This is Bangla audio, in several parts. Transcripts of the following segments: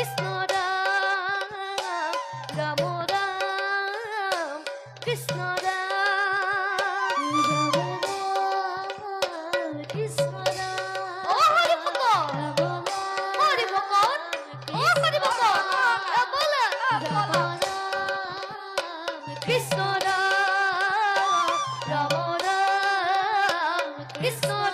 কৃষ্ণ রাম রাম রাম কৃষ্ণ রাম কৃষ্ণ রাম কৃষ্ণ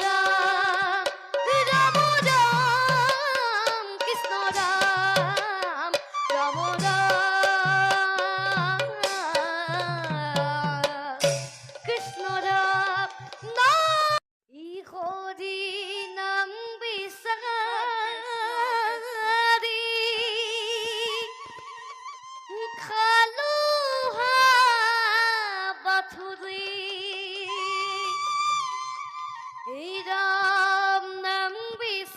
বাথুরি এই নাম বিচারি।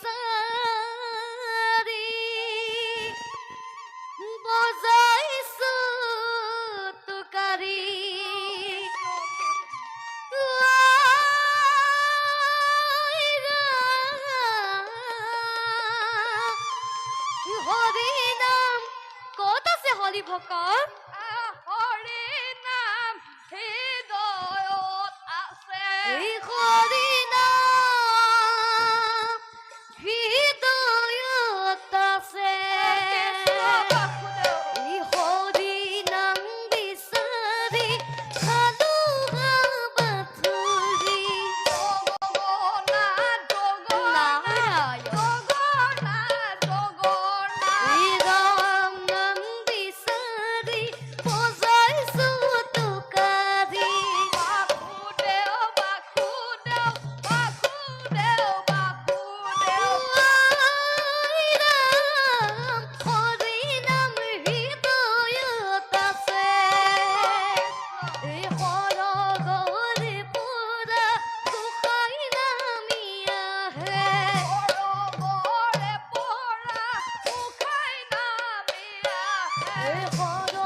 বজাইছো তুকারি হরি নাম ক'ত আছে হৰি ভকত? 梅花的。